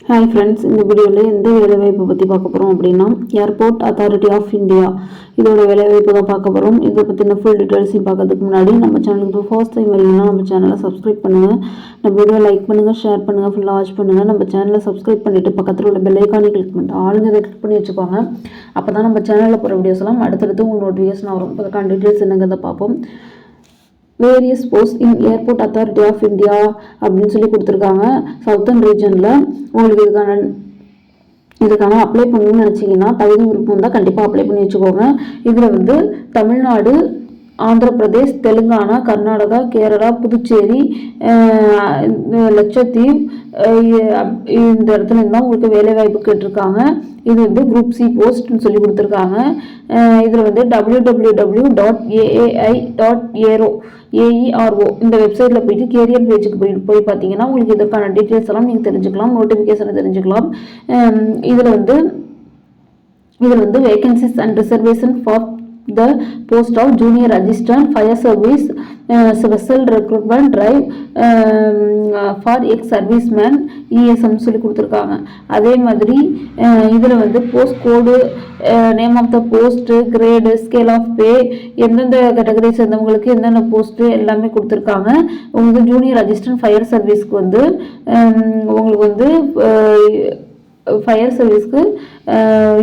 Hi friends இந்த வீடியோவில் எந்த வேலைவாய்ப்பு பற்றி பார்க்க போகிறோம் அப்படின்னா ஏர்போர்ட் அத்தாரிட்டி ஆஃப் இந்தியா இதோட வேலைவாய்ப்பு தான் பார்க்க போகிறோம் இதை பற்றின ஃபுல் டீட்டெயில்ஸையும் பார்க்கறதுக்கு முன்னாடி நம்ம சேனலுக்கு ஃபர்ஸ்ட் டைம் வரீங்கன்னா நம்ம சேனலை சப்ஸ்கிரைப் பண்ணுங்கள் நம்ம வீடியோ லைக் பண்ணுங்கள் ஷேர் பண்ணுங்கள் ஃபுல்லாக வாட்ச் பண்ணுங்கள் நம்ம சேனலை சப்ஸ்கிரைப் பண்ணிவிட்டு பக்கத்தில் உள்ள பெல்லைக்கானே கிளிக் பண்ணிட்டு ஆளுங்க இதை கிளிக் பண்ணி வச்சுக்கோங்க. அப்போ தான் நம்ம சேனலில் போகிற வீடியோஸ் எல்லாம் அடுத்தடுத்து உங்களுக்கு நோட்டிஃபிகேஷன் வரும். அதுக்கான டீட்டெயில்ஸ் என்னங்கிறத பார்ப்போம். Various post in airport authority of India அப்படின்னு சொல்லி கொடுத்துருக்காங்க. சவுத்தர்ன் ரீஜனில் உங்களுக்கு இதுக்கான இதுக்கான அப்ளை பண்ணணும்னு நினச்சிங்கன்னா தகுதி விருப்பம் தான் கண்டிப்பாக அப்ளை பண்ணி வச்சுக்கோங்க. இதில் வந்து தமிழ்நாடு ஆந்திர பிரதேஷ் தெலுங்கானா கர்நாடகா கேரளா புதுச்சேரி அஹ் இந்த லட்சத்தீவு இந்த இடத்துல இருந்தால் உங்களுக்கு வேலைவாய்ப்பு கேட்டிருக்காங்க. இது வந்து குரூப் சி போஸ்ட்னு சொல்லி கொடுத்துருக்காங்க. இதில் வந்து W W W dot AAI dot aero AERO இந்த வெப்சைட்டில் போயிட்டு கேரியர் பேஜுக்கு போய் போய் பார்த்தீங்கன்னா உங்களுக்கு இதற்கான டீட்டெயில்ஸ் எல்லாம் நீங்கள் தெரிஞ்சுக்கலாம் நோட்டிஃபிகேஷனை தெரிஞ்சுக்கலாம். இதில் வந்து இதில் வந்து vacancies and reservation for the post of junior assistant fire service special recruitment drive for ex service man ESM சொல்லி கொடுத்துருக்காங்க. அதே மாதிரி uh, இதில் வந்து post code name of the post grade scale of pay எந்தெந்த கேட்டகரி சேர்ந்தவங்களுக்கு என்னென்ன post எல்லாமே கொடுத்துருக்காங்க. உங்களுக்கு ஜூனியர் அசிஸ்டன்ட் ஃபயர் சர்வீஸ்க்கு வந்து um, உங்களுக்கு வந்து uh, ஃபயர் சர்வீஸ்க்கு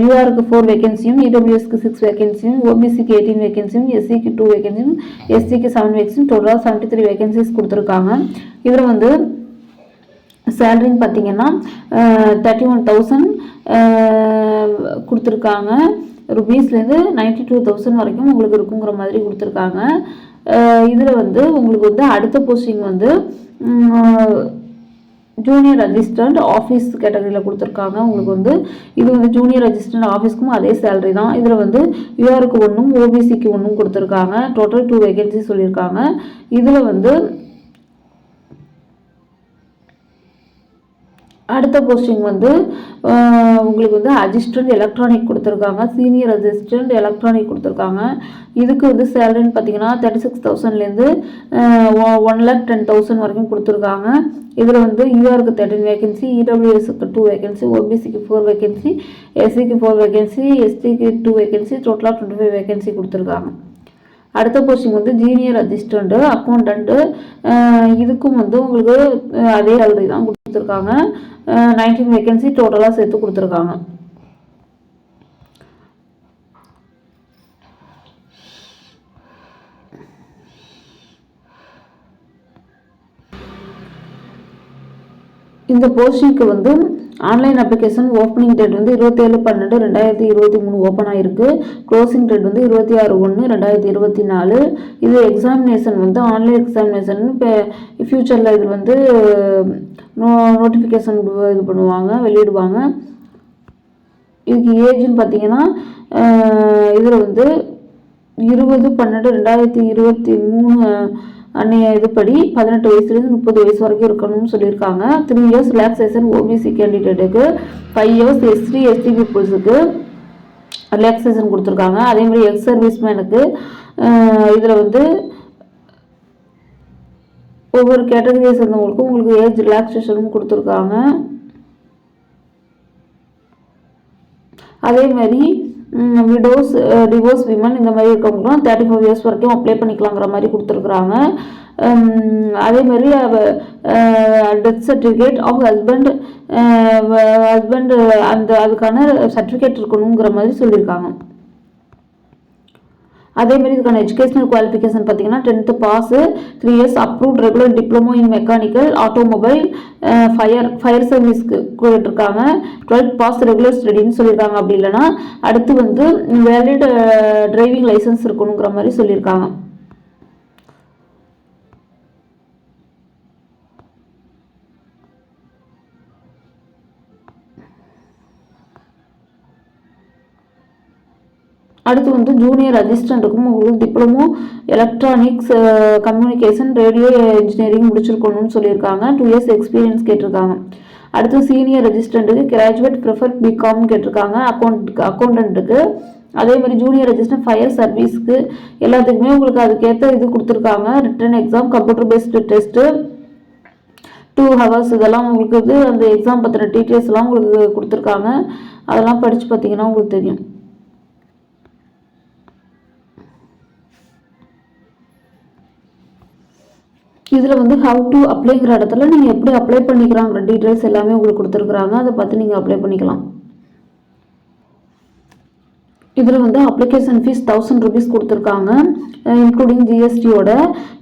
யூஆருக்கு ஃபோர் வேகன்சியும் இடபிள்யூஎஸ்க்கு சிக்ஸ் வேகன்சியும் ஓபிசிக்கு எயிட்டீன் வேகன்சியும் எஸ்சிக்கு டூ வேகன்சியும் எஸ்சிக்கு செவன் வேகன்சியும் டோட்டலாக செவன்ட்டி த்ரீ வேகன்சிஸ் கொடுத்துருக்காங்க. இதில் வந்து சேலரின்னு பார்த்தீங்கன்னா thirty uh, one thousand uh, கொடுத்துருக்காங்க. ருபீஸ்லேருந்து நைன்டி டூ தௌசண்ட் வரைக்கும் உங்களுக்கு இருக்குங்கிற மாதிரி கொடுத்துருக்காங்க. Uh, இதில் வந்து உங்களுக்கு வந்து அடுத்த போஸ்டிங் வந்து mm, ஜூனியர் அசிஸ்டண்ட் ஆஃபீஸ் கேட்டகரியில் கொடுத்துருக்காங்க. உங்களுக்கு வந்து இது வந்து ஜூனியர் அசிஸ்டண்ட் ஆஃபீஸ்க்கும் அதே சேலரி தான். இதில் வந்து யூஆருக்கு ஒன்றும் ஓபிசிக்கு ஒன்றும் கொடுத்துருக்காங்க. டோட்டல் டூ வேகன்சி சொல்லியிருக்காங்க. இதில் வந்து அடுத்த போஸ்டிங் வந்து உங்களுக்கு வந்து அசிஸ்டன்ட் எலக்ட்ரானிக் கொடுத்துருக்காங்க. சீனியர் அசிஸ்டன்ட் எலக்ட்ரானிக் கொடுத்துருக்காங்க. இதுக்கு வந்து சேலரின்னு பார்த்தீங்கன்னா தேர்ட்டி சிக்ஸ் தௌசண்ட்லேருந்து ஒன் லேக் டென் தௌசண்ட் வரைக்கும் கொடுத்துருக்காங்க. இதில் வந்து யூஆருக்கு தேர்ட்டின் வேகன்சி இடபிள்யூஎஸ்க்கு டூ வேகன்சி ஓபிசிக்கு ஃபோர் வேகன்சி எஸ்சிக்கு ஃபோர் வேகன்சி எஸ்டிக்கு டூ வேகன்சி டோட்டலாக டுவெண்ட்டி ஃபைவ் வேகன்சி கொடுத்துருக்காங்க. அடுத்த போஸ்டிங் வந்து ஜீனியர் அசிஸ்டண்ட்டு அக்கௌண்டண்ட்டு இதுக்கும் வந்து உங்களுக்கு அதே சேலரி தான் கொடுத்துருக்காங்க. நைன்டீன் வேகன்சி டோட்டலாக சேர்த்து கொடுத்துருக்காங்க. இந்த போஸ்டிங்க்கு வந்து ஆன்லைன் அப்ளிகேஷன் ஓப்பனிங் டேட் வந்து இருபத்தேழு பன்னெண்டு ரெண்டாயிரத்தி இருபத்தி மூணு ஓப்பன் ஆயிருக்கு. க்ளோசிங் டேட் வந்து இருபத்தி ஆறு ஒன்று ரெண்டாயிரத்தி இருபத்தி நாலு. இது எக்ஸாமினேஷன் வந்து ஆன்லைன் எக்ஸாமினேஷன் இப்போ ஃப்யூச்சரில் இது வந்து நோ நோட்டிஃபிகேஷன் இது பண்ணுவாங்க வெளியிடுவாங்க. இதுக்கு ஏஜ்னு பார்த்தீங்கன்னா இதில் வந்து இருபது பன்னெண்டு ரெண்டாயிரத்தி இருபத்தி மூணு இதுபடி பதினெட்டு வயசுலேருந்து முப்பது வயசு வரைக்கும் இருக்கணும்னு சொல்லியிருக்காங்க. த்ரீ இயர்ஸ் ரிலாக்ஸேஷன் ஓபிசி கேண்டிடேட்டுக்கு ஃபைவ் இயர்ஸ் எஸ்டி எஸ்டி பீப்புள்ஸுக்கு ரிலாக்ஸேஷன் கொடுத்துருக்காங்க. அதே மாதிரி எக்ஸ் சர்வீஸ்மேனுக்கு இதில் வந்து ஒவ்வொரு கேட்டகரியை சேர்ந்தவங்களுக்கும் உங்களுக்கு ஏஜ் ரிலாக்ஸேஷனும் கொடுத்துருக்காங்க. அதே மாதிரி விடோஸ் டிவோர்ஸ் விமன் இந்த மாதிரி இருக்கவங்களும் தேர்ட்டி ஃபைவ் இயர்ஸ் வரைக்கும் அப்ளை பண்ணிக்கலாங்கிற மாதிரி கொடுத்துருக்குறாங்க. அதே மாதிரி death certificate of husband husband அந்த அதுக்கான சர்டிஃபிகேட் இருக்கணுங்கிற மாதிரி சொல்லியிருக்காங்க. அதே மாதிரி இதுக்கான எஜுகேஷனல் குவாலிஃபிகேஷன் பார்த்தீங்கன்னா tenth pass three years approved regular diploma in mechanical automobile fire fire சர்வீஸ்க்கு இருக்காங்க டுவெல்த் பாஸ் ரெகுலர் ஸ்டடின்னு சொல்லியிருக்காங்க. அப்படி இல்லைன்னா அடுத்து வந்து வேலிட் டிரைவிங் லைசன்ஸ் இருக்கணுங்கிற மாதிரி சொல்லியிருக்காங்க. அடுத்து வந்து ஜூனியர் அசிஸ்டண்ட்டுக்கும் உங்களுக்கு diploma electronics communication radio engineering முடிச்சிருக்கணும்னு சொல்லியிருக்காங்க. டூ இயர்ஸ் எக்ஸ்பீரியன்ஸ் கேட்டிருக்காங்க. அடுத்து சீனியர் ரெஜிஸ்டண்ட்டுக்கு கிராஜுவேட் ப்ரிஃபர் பிகாம் கேட்டிருக்காங்க அக்கௌண்ட் அக்கௌண்டண்ட்டுக்கு அதே மாதிரி ஜூனியர் ரெஜிஸ்டர் ஃபயர் சர்வீஸ்க்கு எல்லாத்துக்குமே உங்களுக்கு அதுக்கேற்ற இது கொடுத்துருக்காங்க. Written exam computer based test two hours இதெல்லாம் உங்களுக்கு இது அந்த எக்ஸாம் பற்றின டீட்டெயில்ஸ்லாம் உங்களுக்கு கொடுத்துருக்காங்க. அதெல்லாம் படித்து பார்த்தீங்கன்னா உங்களுக்கு தெரியும். இதில் வந்து ஹவு டு அப்ளைங்கிற இடத்துல நீங்கள் எப்படி அப்ளை பண்ணிக்கிறாங்கிற டீட்டெயில்ஸ் எல்லாமே உங்களுக்கு கொடுத்துருக்குறாங்க. அதை பார்த்து நீங்கள் அப்ளை பண்ணிக்கலாம். இதில் வந்து application fee thousand rupees including. Including ஜிஎஸ்டியோட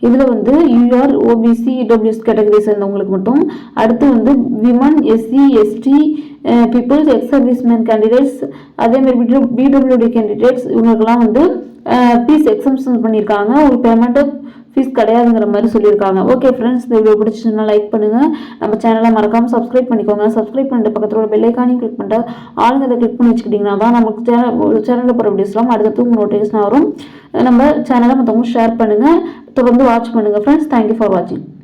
இதில் வந்து யூஆர் ஓபிசி இடபிள்யூஎஸ் கேட்டகரி சேர்ந்தவங்களுக்கு மட்டும். அடுத்து வந்து women SC ST peoples ex serviceman candidates அதேமாதிரி பிடபிள்யூடி கேண்டிடேட்ஸ் இவங்களுக்கெல்லாம் வந்து ஃபீஸ் எக்ஸம்ஷன் பண்ணியிருக்காங்க. ஒரு பேமெண்ட்டு ஃபீஸ் கிடையாதுங்கிற மாதிரி சொல்லியிருக்காங்க. ஓகே ஃப்ரெண்ட்ஸ் இந்த வீடியோ பிடிச்சிச்சுன்னா லைக் பண்ணுங்கள் நம்ம சேனலை மறக்காமல் சப்ஸ்கிரைப் பண்ணிக்கோங்க. சப்ஸ்கிரைப் பண்ணிட்டு பக்கத்தில் உள்ள பெல்லைக்கானையும் கிளிக் பண்ணிட்டு ஆளுங்க அதை கிளிக் பண்ணி வச்சுக்கிட்டிங்கன்னா தான் நமக்கு சேனல் சேனலில் போகிற வீடியோஸ்லாம் அடுத்தது உங்கள் நோட்டிஃபிகேஷன் வரும். நம்ம சேனலை மற்றவங்க ஷேர் பண்ணுங்கள் தொடர்ந்து வாட்ச் பண்ணுங்கள் ஃப்ரெண்ட்ஸ் தேங்க்யூ ஃபார் வாட்சிங்